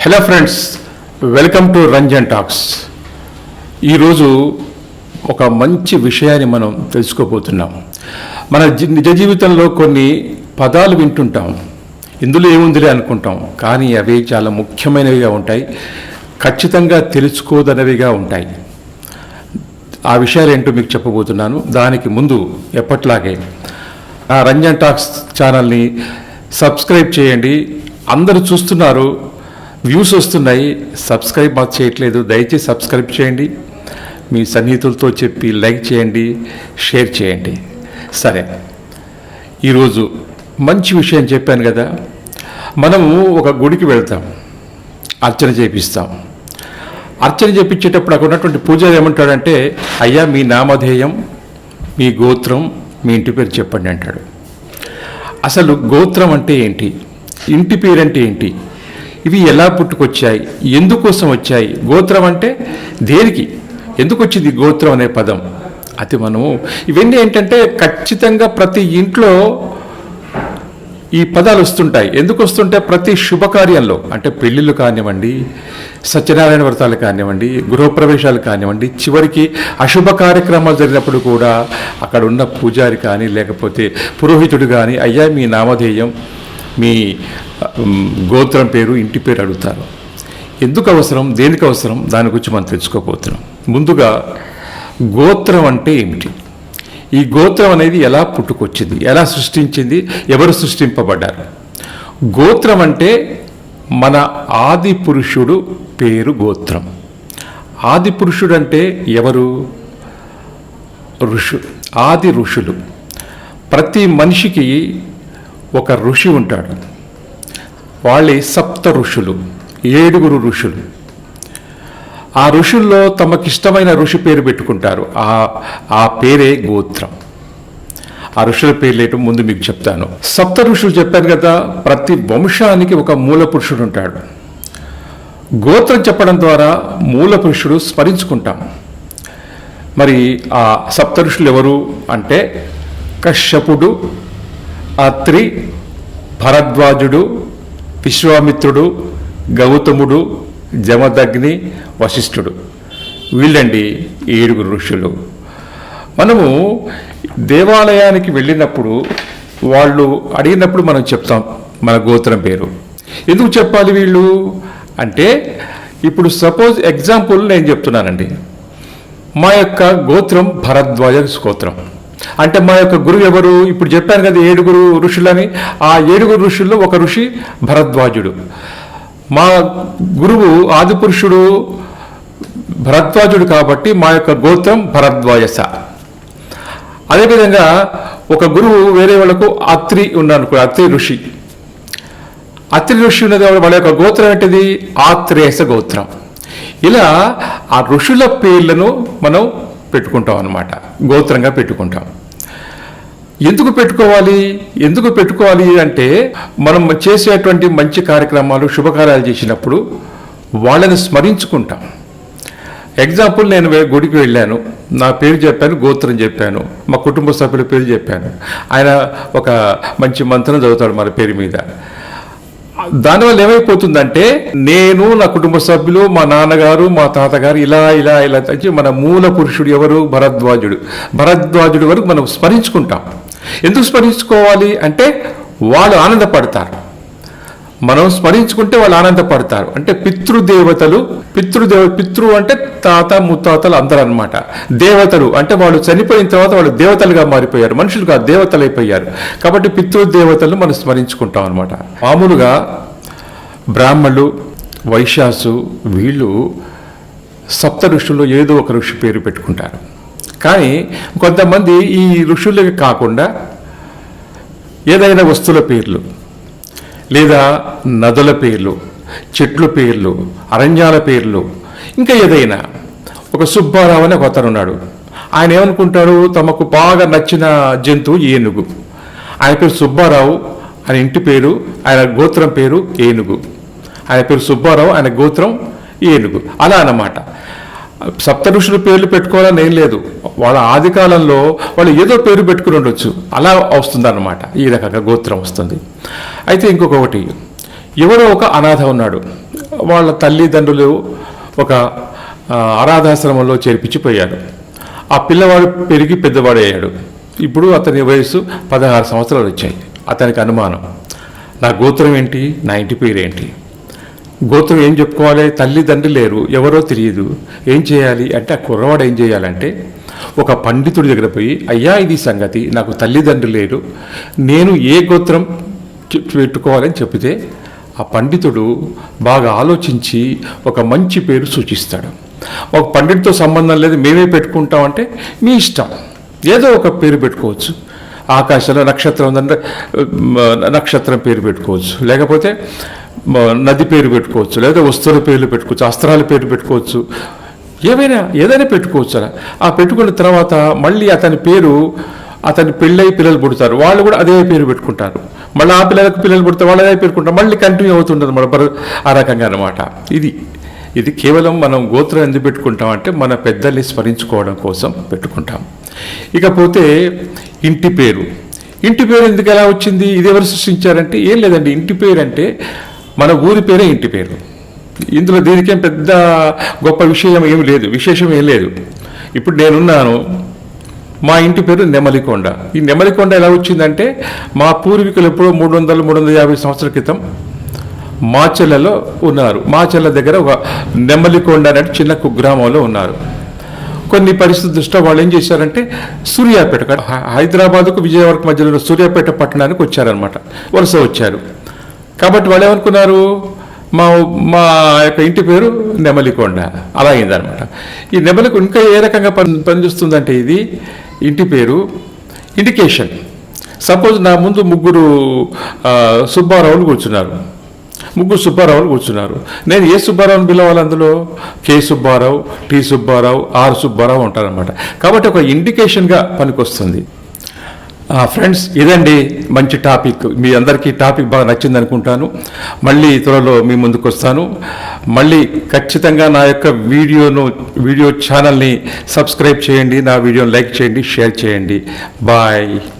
Hello friends welcome to Ranjan talks ఈరోజు ఒక మంచి విషయాన్ని మనం తెలుసుకోబోతున్నాం. మన నిజ జీవితంలో కొన్ని పదాలు వింటుంటాం. ఇందులో ఏముందిలే అనుకుంటాం. కానీ అవి చాలా ముఖ్యమైనవిగా ఉంటాయి. ఖచ్చితంగా తెలుసుకోదనవిగా ఉంటాయి. ఆ విషయాలు ఏంటో మీకు చెప్పబోతున్నాను. దానికి ముందు ఎప్పట్లాగే ఆ రంజన్ టాక్స్ ఛానల్ని సబ్స్క్రైబ్ చేయండి. అందరూ చూస్తున్నారు. వ్యూస్ వస్తున్నాయి. సబ్స్క్రైబ్ మాకు చేయట్లేదు. దయచేసి సబ్స్క్రైబ్ చేయండి. మీ సన్నిహితులతో చెప్పి లైక్ చేయండి షేర్ చేయండి. సరే. ఈరోజు మంచి విషయం చెప్పాను కదా. మనము ఒక గుడికి వెళ్తాం. అర్చన చేపిస్తాం. అర్చన చేపించేటప్పుడు అక్కడ ఉన్నటువంటి పూజారి ఏమంటాడంటే అయ్యా మీ నామధేయం మీ గోత్రం మీ ఇంటి పేరు చెప్పండి అంటాడు. అసలు గోత్రం అంటే ఏంటి? ఇంటి పేరు అంటే ఏంటి? ఇవి ఎలా పుట్టుకొచ్చాయి? ఎందుకోసం వచ్చాయి? గోత్రం అంటే దేనికి? ఎందుకు వచ్చింది గోత్రం అనే పదం? అది మనము ఇవన్నీ ఏంటంటే ఖచ్చితంగా ప్రతి ఇంట్లో ఈ పదాలు వస్తుంటాయి. ఎందుకు వస్తుంటే ప్రతి శుభకార్యంలో. అంటే పెళ్ళిళ్ళు కానివ్వండి సత్యనారాయణ వ్రతాలు కానివ్వండి గృహప్రవేశాలు కానివ్వండి చివరికి అశుభ కార్యక్రమాలు జరిగినప్పుడు కూడా అక్కడ ఉన్న పూజారి కానీ లేకపోతే పురోహితుడు కానీ అయ్యా మీ నామధేయం మీ గోత్రం పేరు ఇంటి పేరు అడుగుతారు. ఎందుకు అవసరం? దేనికి అవసరం? దాని గురించి మనం తెలుసుకోబోతున్నాం. ముందుగా గోత్రం అంటే ఏమిటి? ఈ గోత్రం అనేది ఎలా పుట్టుకొచ్చింది? ఎలా సృష్టించింది? ఎవరు సృష్టింపబడ్డారు? గోత్రం అంటే మన ఆది పురుషుడు పేరు గోత్రం. ఆది పురుషుడు అంటే ఎవరు? ఋషు ఆది ఋషులు. ప్రతి మనిషికి ఒక ఋషి ఉంటాడు. వాళ్ళే సప్త ఋషులు ఏడుగురు ఋషులు. ఆ ఋషుల్లో తమకిష్టమైన ఋషి పేరు పెట్టుకుంటారు. ఆ ఆ పేరే గోత్రం. ఆ ఋషుల పేర్లేటో ముందు మీకు చెప్తాను. సప్త ఋషులు చెప్పాను కదా ప్రతి వంశానికి ఒక మూల పురుషుడు ఉంటాడు. గోత్రం చెప్పడం ద్వారా మూల పురుషుడు స్మరించుకుంటాం. మరి ఆ సప్త ఋషులు ఎవరు అంటే కశ్యపుడు అత్రి భరద్వాజుడు విశ్వామిత్రుడు గౌతముడు జమదగ్ని వశిష్ఠుడు. వీళ్ళండి ఏడుగురు ఋషులు. మనము దేవాలయానికి వెళ్ళినప్పుడు వాళ్ళు అడిగినప్పుడు మనం చెప్తాం మన గోత్రం పేరు. ఎందుకు చెప్పాలి వీళ్ళు? అంటే ఇప్పుడు సపోజ్ ఎగ్జాంపుల్ నేను చెప్తున్నానండి. మా యొక్క గోత్రం భరద్వాజ గోత్రం అంటే మా యొక్క గురువు ఎవరు? ఇప్పుడు చెప్పాను కదా ఏడుగురు ఋషులని. ఆ ఏడుగురు ఋషుల్లో ఒక ఋషి భరద్వాజుడు. మా గురువు ఆదిపురుషుడు భరద్వాజుడు కాబట్టి మా యొక్క గోత్రం భరద్వాజస. అదేవిధంగా ఒక గురువు వేరే వాళ్ళకు అత్రి ఉన్నాను అత్రి ఋషి. అత్రి ఋషి ఉన్నది వాళ్ళ యొక్క గోత్రం ఏంటిది? ఆత్రేయస గోత్రం. ఇలా ఆ ఋషుల పేర్లను మనం పెట్టుకుంటాం అన్నమాట. గోత్రంగా పెట్టుకుంటాం. ఎందుకు పెట్టుకోవాలి? ఎందుకు పెట్టుకోవాలి అంటే మనం చేసేటువంటి మంచి కార్యక్రమాలు శుభకార్యాలు చేసినప్పుడు వాళ్ళని స్మరించుకుంటాం. ఎగ్జాంపుల్ నేను వే- గుడికి వెళ్ళాను. నా పేరు చెప్పాను గోత్రం చెప్పాను. మా కుటుంబ సభ్యుల పేరు చెప్పాను. ఆయన ఒక మంచి మంత్రం చదువుతాడు మన పేరు మీద. దానివల్ల ఏమైపోతుందంటే నేను నా కుటుంబ సభ్యులు మా నాన్నగారు మా తాతగారు ఇలా ఇలా ఇలా తెచ్చి మన మూల పురుషుడు ఎవరు? భరద్వాజుడు. భరద్వాజుడు వరకు మనం స్మరించుకుంటాం. ఎందుకు స్మరించుకోవాలి? అంటే వాళ్ళు ఆనందపడతారు. మనం స్మరించుకుంటే వాళ్ళు ఆనందపడతారు. అంటే పితృదేవతలు పితృదేవ పితృ అంటే తాత ముత్తాతలు అందరూ అన్నమాట దేవతలు అంటే వాళ్ళు చనిపోయిన తర్వాత వాళ్ళు దేవతలుగా మారిపోయారు. మనుషులు దేవతలు అయిపోయారు కాబట్టి పితృదేవతలను మనం స్మరించుకుంటాం అనమాట మామూలుగా బ్రాహ్మణులు వైశ్యాసు వీళ్ళు సప్త ఋషుల్లో ఏదో ఒక ఋషి పేరు పెట్టుకుంటారు. కానీ కొంతమంది ఈ ఋషులకి కాకుండా ఏదైనా వస్తువుల పేర్లు లేదా నదుల పేర్లు చెట్ల పేర్లు అరణ్యాల పేర్లు ఇంకా ఏదైనా. ఒక సుబ్బారావు అని ఒక అతను ఉన్నాడు. ఆయన ఏమనుకుంటాడు? తమకు బాగా నచ్చిన జంతువు ఏనుగు. ఆయన పేరు సుబ్బారావు ఆయన ఇంటి పేరు ఆయన గోత్రం పేరు ఏనుగు. ఆయన పేరు సుబ్బారావు ఆయన గోత్రం ఏనుగు. అలా అన్నమాట. సప్త ఋషుల పేర్లు పెట్టుకోవాలని ఏం లేదు. వాళ్ళ ఆది కాలంలో వాళ్ళు ఏదో పేరు పెట్టుకుని ఉండొచ్చు. అలా వస్తుంది ఈ రకంగా గోత్రం వస్తుంది. అయితే ఇంకొకటి ఎవరో ఒక అనాథ ఉన్నాడు. వాళ్ళ తల్లిదండ్రులు ఒక అనాథాశ్రమంలో చేర్పించిపోయాడు ఆ పిల్లవాడు పెరిగి పెద్దవాడు అయ్యాడు ఇప్పుడు అతని వయసు పదహారు సంవత్సరాలు వచ్చాయి. అతనికి అనుమానం. నా గోత్రం ఏంటి? నా ఇంటి పేరు ఏంటి? గోత్రం ఏం చెప్పుకోవాలి? తల్లిదండ్రులు లేరు. ఎవరో తెలియదు. ఏం చేయాలి? అంటే ఆ కుర్రవాడు ఏం చేయాలంటే ఒక పండితుడి దగ్గర పోయి అయ్యా ఇది సంగతి. నాకు తల్లిదండ్రులు లేరు. నేను ఏ గోత్రం పెట్టుకోవాలని చెబితే ఆ పండితుడు బాగా ఆలోచించి ఒక మంచి పేరు సూచిస్తాడు. ఒక పండితుడితో సంబంధం లేదు మేమే పెట్టుకుంటామంటే మీ ఇష్టం. ఏదో ఒక పేరు పెట్టుకోవచ్చు. ఆకాశంలో నక్షత్రం ఉందంటే నక్షత్రం పేరు పెట్టుకోవచ్చు. లేకపోతే నది పేరు పెట్టుకోవచ్చు. లేదా వస్తువుల పేర్లు పెట్టుకోవచ్చు అస్త్రాల పేరు పెట్టుకోవచ్చు. ఏమైనా ఏదైనా పెట్టుకోవచ్చు అలా. ఆ పెట్టుకున్న తర్వాత మళ్ళీ అతని పేరు అతని పెళ్ళై పిల్లలు పుడతారు. వాళ్ళు కూడా అదే పేరు పెట్టుకుంటారు. మళ్ళీ ఆ పిల్లలకు పిల్లలు పుడితే వాళ్ళు అదే మళ్ళీ కంటిన్యూ అవుతుంటుంది మన ఆ రకంగా అనమాట ఇది ఇది కేవలం మనం గోత్రం ఎందుకు పెట్టుకుంటాం అంటే మన పెద్దల్ని స్మరించుకోవడం కోసం పెట్టుకుంటాం. ఇకపోతే ఇంటి పేరు. ఇంటి పేరు ఎందుకు ఎలా వచ్చింది? ఇది ఎవరు సృష్టించారంటే ఏం లేదండి. ఇంటి పేరు అంటే మన ఊరి పేరే ఇంటి పేరు. ఇందులో దీనికేం పెద్ద గొప్ప విషయం ఏమి లేదు. విశేషం ఏం లేదు. ఇప్పుడు నేనున్నాను. మా ఇంటి పేరు నెమలికొండ. ఈ నెమలికొండ ఎలా వచ్చిందంటే మా పూర్వీకులు ఎప్పుడో మూడు వందల మూడు వందల యాభై సంవత్సరాల క్రితం మాచెల్లలో ఉన్నారు. మాచెల్ల దగ్గర ఒక నెమ్మలికొండ అనే చిన్న కుగ్రామంలో ఉన్నారు. కొన్ని పరిస్థితుల దృష్ట్యా వాళ్ళు ఏం చేశారంటే సూర్యాపేట హైదరాబాద్కు విజయవాడకు మధ్యలో సూర్యాపేట పట్టణానికి వచ్చారనమాట వలస వచ్చారు. కాబట్టి వాళ్ళు ఏమనుకున్నారు? మా మా యొక్క ఇంటి పేరు నెమలికొండ. అలా అయిందనమాట ఈ నెమలికొండ ఇంకా ఏ రకంగా పని పనిచేస్తుందంటే ఇది ఇంటి పేరు ఇండికేషన్. సపోజ్ నా ముందు ముగ్గురు సుబ్బారావులు కూర్చున్నారు. ముగ్గురు సుబ్బారావులు కూర్చున్నారు. నేను ఏ సుబ్బారావుని పిలవాలి అందులో? K Subbarao T Subbarao R Subbarao ఉంటారనమాట కాబట్టి ఒక ఇండికేషన్గా పనికొస్తుంది. ఫ్రెండ్స్ ఇదండి మంచి టాపిక్. మీ అందరికీ టాపిక్ బాగా నచ్చింది అనుకుంటాను. మళ్ళీ త్వరలో మీ ముందుకు వస్తాను. మళ్ళీ ఖచ్చితంగా నా యొక్క వీడియోను వీడియో ఛానల్ని సబ్స్క్రైబ్ చేయండి నా వీడియోని లైక్ చేయండి షేర్ చేయండి. బాయ్.